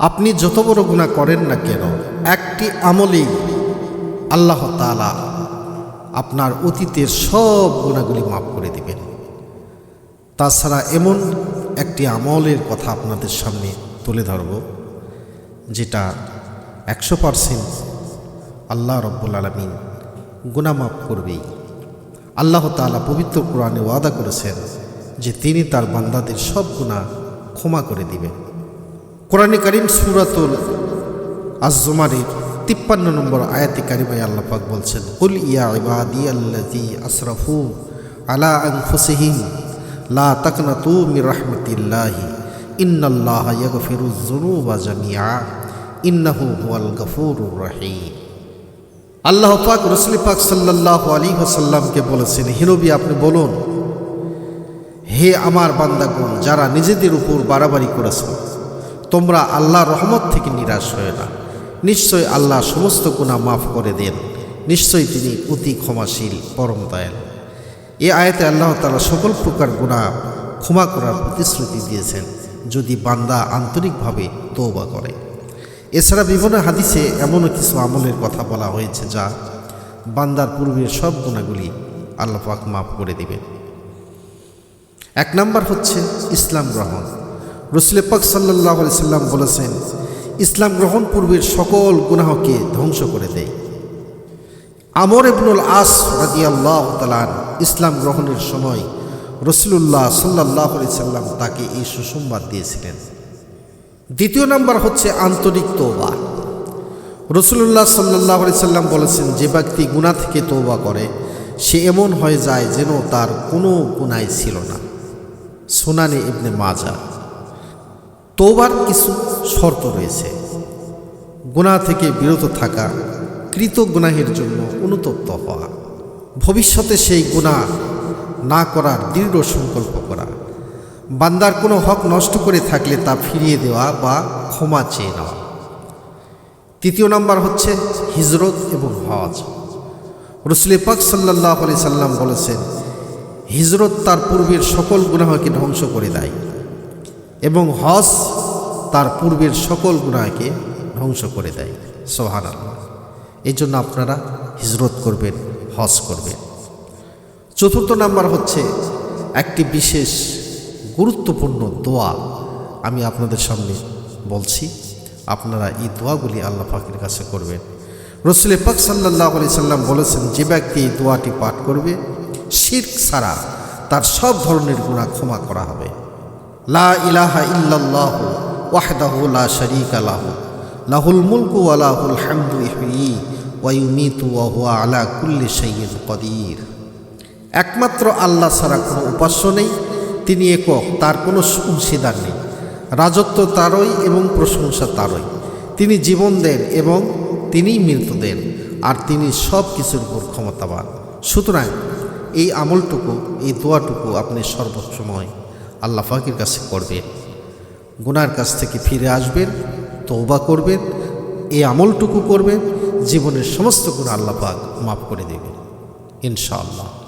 আপনি যত বড় গুণা করেন না কেন, একটি আমলেই আল্লাহ তাআলা আপনার অতীতের সব গুণাগুলি মাফ করে দিবেন। তাছাড়া এমন একটি আমলের কথা আপনাদের সামনে তুলে ধরব, যেটা একশো পারসেন্ট আল্লাহ রব্বুল আলমিন মাফ করবেই। আল্লাহ তাআলা পবিত্র কোরআনে ওয়াদা করেছেন যে তিনি তার বান্দাদের সব গুণা ক্ষমা করে দিবেন। কোরআনে করিম সুরাতুল আজমারির তিপ্পান্ন নম্বর আয়াতি কারিমায় আল্লাহ পাক বলছেন, কুল ইয়া ইবাদি আল্লাযী আসরাফু আলা আনফুসিহিম, লা তাকনাতু মির রাহমাতিল্লাহি, ইন্নাল্লাহা ইয়াগফিরুয যুনুবা জামিআ, ইন্নাহু হুয়াল গফুরুর রহিম। আল্লাহ পাক রসুল পাক সাল্লাল্লাহু আলাইহি ওয়াসাল্লামকে বলেছেন, হে নবী, আপনি বলুন, হে আমার বান্দাগণ, যারা নিজেদের উপর বাড়াবাড়ি করেছ তোমরা আল্লাহ রহমত থেকে নিরাশ হয়ে না। নিশ্চয় আল্লাহ সমস্ত গুণা মাফ করে দেন। নিশ্চয়ই তিনি অতি ক্ষমাশীল, পরম দয়াল। এ আয়াতে আল্লাহ তালা সকল প্রকার গুণা ক্ষমা করার প্রতিশ্রুতি দিয়েছেন, যদি বান্দা আন্তরিকভাবে তৌবা করে। এছাড়া বিভিন্ন হাদিসে এমনও কিছু আমলের কথা বলা হয়েছে যা বান্দার পূর্বের সব গুণাগুলি আল্লাহ পাক মাফ করে দিবেন। এক নাম্বার হচ্ছে ইসলাম গ্রহণ। রসুল পাক সাল্লাহ সাল্লাম বলেছেন, ইসলাম গ্রহণ পূর্বের সকল গুনাহকে ধ্বংস করে দেয়। আমর ইবনুল আস রাজি আল্লাহ তালান ইসলাম গ্রহণের সময় রসুলুল্লাহ সাল্লাহ সাল্লাম তাকে এই সুসংবাদ দিয়েছিলেন। দ্বিতীয় নাম্বার হচ্ছে আন্তরিক তোবা রসুল্লাহ সাল্লাহ সাল্লাম বলেছেন, যে ব্যক্তি গুণা থেকে তোবা করে, সে এমন হয়ে যায় যেন তার কোনো গুণাই ছিল না। সোনানি ইবনে মাজা তোবার কিছু শর্ত রয়েছে। গুণা থেকে বিরত থাকা কৃত গুনাহের জন্য অনুতপ্ত হওয়া। ভবিষ্যতে সেই গুণা না করার দৃঢ় সংকল্প করা। বান্দার কোনো হক নষ্ট করে থাকলে তা ফিরিয়ে দেওয়া বা ক্ষমা চেয়ে নেওয়া। তৃতীয় নাম্বার হচ্ছে হিজরত এবং হজ। রসুল পাক সাল্লাহ আলি সাল্লাম বলেছেন, হিজরত তার পূর্বের সকল গুনাহকে ধ্বংস করে দেয় এবং হজ তার পূর্বের সকল গুনাহকে ধ্বংস করে দেয়। সোহান আল্লাহ এই জন্য আপনারা হিজরত করবেন, হজ করবেন। চতুর্থ নাম্বার হচ্ছে একটি বিশেষ গুরুত্বপূর্ণ দোয়া আমি আপনাদের সামনে বলছি। আপনারা এই দোয়াগুলি আল্লাহ পাকের কাছে করবেন। রসুল পাক সাল্লাহ আলি সাল্লাম বলেছেন, যে ব্যক্তি এই দোয়াটি পাঠ করবে, শির্ক ছাড়া তার সব ধরনের গুণা ক্ষমা করা হবে। লা ইলাহা ইল্লাল্লাহ লাহুল আলা কুল্লি একমাত্র আল্লাহ ছাড়া কোনো উপাস্য নেই, তিনি একক, তার কোনো অংশীদার নেই। রাজত্ব তারই এবং প্রশংসা তারই। তিনি জীবন দেন এবং তিনিই মৃত্যু দেন, আর তিনি সব কিছুর উপর ক্ষমতাবান। সুতরাং এই আমলটুকু, এই দোয়াটুকু আপনি সর্বসময় আল্লাহ ফাকির কাছে করবেন। গুনার কাছ থেকে ফিরে আসবেন তৌবা করবেন, এই আমলটুকু করবেন, জীবনের সমস্ত গুণ আল্লাহ পাক মাফ করে দেবেন, ইনশাআল্লাহ।